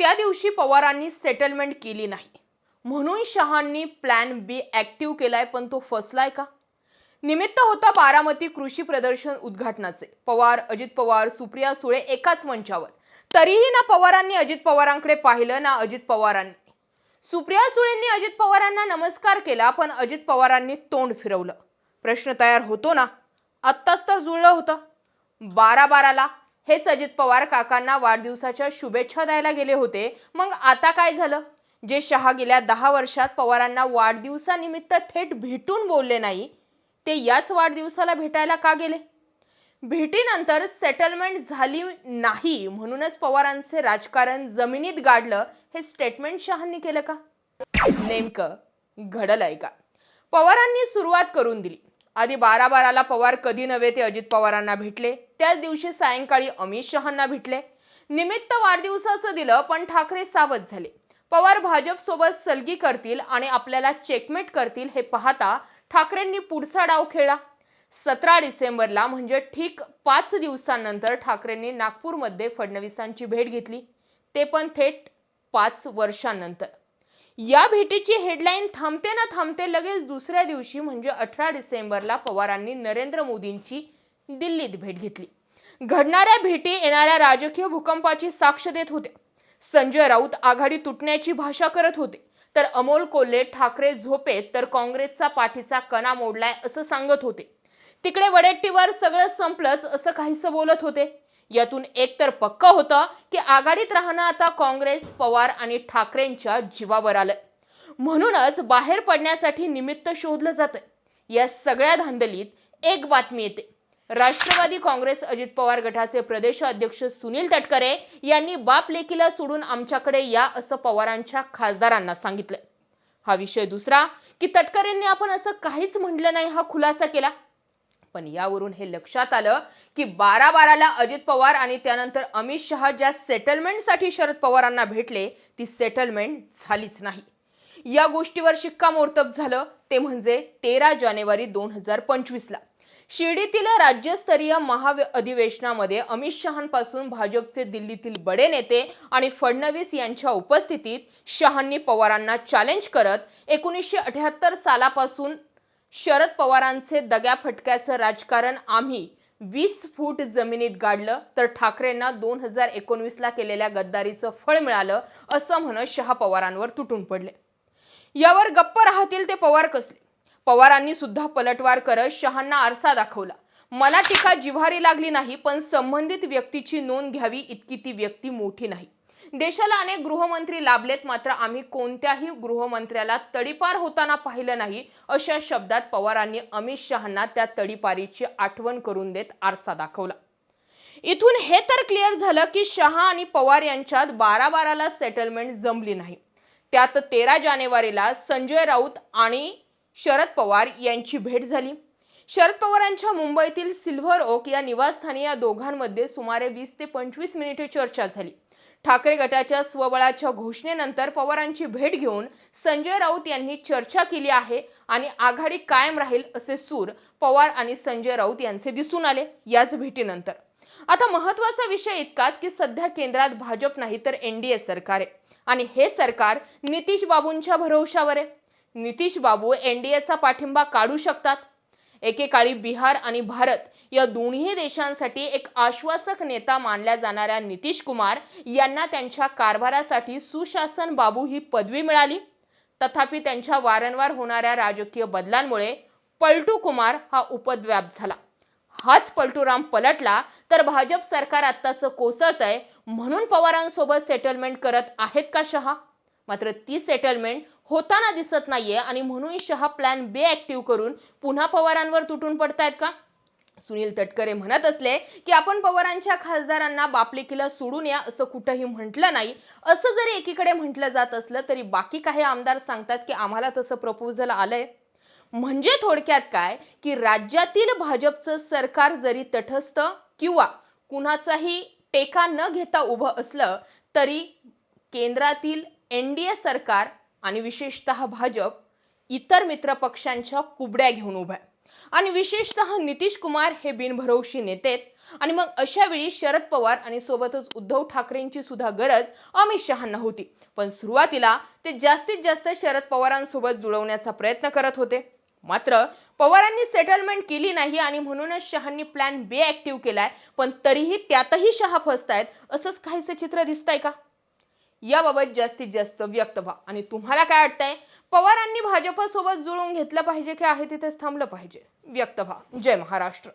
त्या दिवशी पवारांनी सेटलमेंट केली नाही. म्हणून शहांनी प्लॅन बी ॲक्टिव्ह केलाय पण तो फसलाय का? निमित्त होता बारामती कृषी प्रदर्शन उद्घाटनाचे. पवार अजित पवार सुप्रिया सुळे एकाच मंचावर. तरीही ना पवारांनी अजित पवारांकडे पाहिलं ना अजित पवारांनी. सुप्रिया सुळेंनी अजित पवारांना नमस्कार केला पण अजित पवारांनी तोंड फिरवलं. प्रश्न तयार होतो ना? आत्ताच तर जुळलं होतं. बारा बाराला हेच अजित पवार काकांना वाढदिवसाच्या शुभेच्छा द्यायला गेले होते. मग आता काय झालं? जे शहा गेल्या दहा वर्षात पवारांना वाढदिवसानिमित्त थेट भेटून बोलले नाही ते याच वाढदिवसाला भेटायला का गेले? भेटीनंतर सेटलमेंट झाली नाही म्हणूनच पवारांचे राजकारण जमिनीत गाडलं हे स्टेटमेंट शहांनी केलं का? नेमकं घडलंय का? पवारांनी सुरुवात करून दिली. आधी बारा बाराला पवार कधी नव्हे ते अजित पवारांना भेटले. त्याच दिवशी सायंकाळी अमित शहांना भेटले. निमित्त वाढदिवसाचं दिलं पण ठाकरे सावध झाले. पवार भाजप सोबत सलगी करतील आणि आपल्याला चेकमेट करतील हे पाहता ठाकरेंनी पुढचा डाव खेळला. सतरा डिसेंबरला म्हणजे ठीक पाच दिवसांनंतर ठाकरेंनी नागपूरमध्ये फडणवीसांची भेट घेतली. ते पण थेट पाच वर्षांनंतर. या भेटीची हेडलाईन थांबते ना थांबते लगेच दुसऱ्या दिवशी म्हणजे अठरा डिसेंबरला पवारांनी नरेंद्र मोदींची दिल्लीत भेट घेतली. घडणाऱ्या भेटी येणाऱ्या राजकीय भूकंपाची साक्ष देत होत्या संजय राऊत आघाडी तुटण्याची भाषा करत होते. तर अमोल कोल्हे ठाकरे झोपेत तर काँग्रेसचा पाठीचा कणा मोडलाय असं सांगत होते. तिकडे वडेट्टीवर सगळं संपलंच असं काहीसं बोलत होते. यातून एकतर पक्क होतं की आघाडीत राहणं आता काँग्रेस पवार आणि ठाकरेंच्या जीवावर आलं. म्हणूनच बाहेर पडण्यासाठी निमित्त शोधलं जातं या सगळ्या धांदलीत एक बातमी येते. राष्ट्रवादी काँग्रेस अजित पवार गटाचे प्रदेश अध्यक्ष सुनील तटकरे यांनी बाप लेकीला सोडून आमच्याकडे या असं पवारांच्या खासदारांना सांगितलं. हा विषय दुसरा की तटकरेंनी आपण असं काहीच म्हटलं नाही हा खुलासा केला. पण यावरून हे लक्षात आलं की बारा बाराला अजित पवार आणि त्यानंतर अमित शहा ज्या सेटलमेंटसाठी शरद पवारांना भेटले ती सेटलमेंट झालीच नाही. या गोष्टीवर शिक्कामोर्तब झालं ते म्हणजे तेरा जानेवारी दोन हजार पंचवीसला. शिर्डीतील राज्यस्तरीय महा अधिवेशनामध्ये अमित शहांपासून भाजपचे दिल्लीतील बडे नेते आणि फडणवीस यांच्या उपस्थितीत शहांनी पवारांना चॅलेंज करत एकोणीसशे अठ्याहत्तर सालापासून शरद पवारांचे दग्या फटक्याचं राजकारण आम्ही वीस फूट जमिनीत गाडलं तर ठाकरेंना दोन हजार एकोणवीसला केलेल्या गद्दारीचं फळ मिळालं असं म्हणत शहा पवारांवर तुटून पडले. यावर गप्प राहतील ते पवार कसले? पवारांनी सुद्धा पलटवार करत शहांना आरसा दाखवला. मला टीका जिव्हारी लागली नाही पण संबंधित व्यक्तीची नोंद घ्यावी इतकी ती व्यक्ती मोठी नाही. देशाला अनेक गृहमंत्री लाभलेत मात्र आम्ही कोणत्याही गृहमंत्र्याला तडीपार होताना पाहिलं नाही अशा शब्दात पवारांनी अमित शहांना त्या तडीपारीची आठवण करून देत आरसा दाखवला. इथून हे तर क्लिअर झालं की शहा आणि पवार यांच्यात बारा बाराला सेटलमेंट जमली नाही. त्यात तेरा जानेवारीला संजय राऊत आणि शरद पवार यांची भेट झाली. शरद पवारांच्या मुंबईतील सिल्व्हर ओक या निवासस्थानी या दोघांमध्ये सुमारे वीस ते पंचवीस मिनिटे चर्चा झाली. ठाकरे गटाच्या स्वबळाच्या घोषणेनंतर पवारांची भेट घेऊन संजय राऊत यांनी चर्चा केली आहे आणि आघाडी कायम राहील असे सूर पवार आणि संजय राऊत यांचे दिसून आले याच भेटीनंतर. आता महत्त्वाचा विषय इतकाच की सध्या केंद्रात भाजप नाही तर एनडीए सरकार आहे. आणि हे सरकार नितीश बाबूंच्या भरोशावर आहे. नितीश बाबू एनडीएचा पाठिंबा काढू शकतात. एकेकाळी बिहार आणि भारत या दोन्ही देशांसाठी एक आश्वासक नेता मानल्या जाणाऱ्या नितीश कुमार यांना त्यांच्या कारभारासाठी सुशासन बाबू ही पदवी मिळाली. तथापि त्यांच्या वारंवार होणाऱ्या राजकीय बदलांमुळे पलटू कुमार हा उपद्व्याप झाला. हाच पलटूराम पलटला तर भाजप सरकार आत्ताचं कोसळतंय म्हणून पवारांसोबत सेटलमेंट करत आहेत का शहा? मात्र ती सेटलमेंट होताना दिसत नाहीये आणि म्हणून शहा प्लॅन बे ऍक्टिव्ह करून पुन्हा पवारांवर तुटून पडतायत का? सुनील तटकरे म्हणत असले की आपण पवारांच्या खासदारांना बापलेकीला सोडून या असं कुठंही म्हटलं नाही. असं जरी एकीकडे म्हटलं जात असलं तरी बाकी काही आमदार सांगतात की आम्हाला तसं प्रपोजल आलंय. म्हणजे थोडक्यात काय? की राज्यातील भाजपचं सरकार जरी तटस्थ किंवा कुणाचाही टेका न घेता उभं असलं तरी केंद्रातील एन डी ए सरकार आणि विशेषतः भाजप इतर मित्रपक्षांच्या कुबड्या घेऊन उभा आहे आणि विशेषतः नितीश कुमार हे बिनभरवशी नेते आहेत. आणि मग अशा वेळी शरद पवार आणि सोबतच उद्धव ठाकरेंची सुद्धा गरज अमित शहांना होती. पण सुरुवातीला ते जास्तीत जास्त शरद पवारांसोबत जुळवण्याचा प्रयत्न करत होते. मात्र पवारांनी सेटलमेंट केली नाही आणि म्हणूनच शहांनी प्लॅन बी ॲक्टिव्ह केलाय. पण तरीही त्यातही शहा फसतायत असंच काहीसं चित्र दिसतंय का? याबाबत जास्तीत जास्त व्यक्त व्हा. आणि तुम्हाला काय वाटतंय? पवारांनी भाजपसोबत जुळून घेतलं पाहिजे की आहे तिथेच थांबलं पाहिजे? व्यक्त व्हा. जय महाराष्ट्र.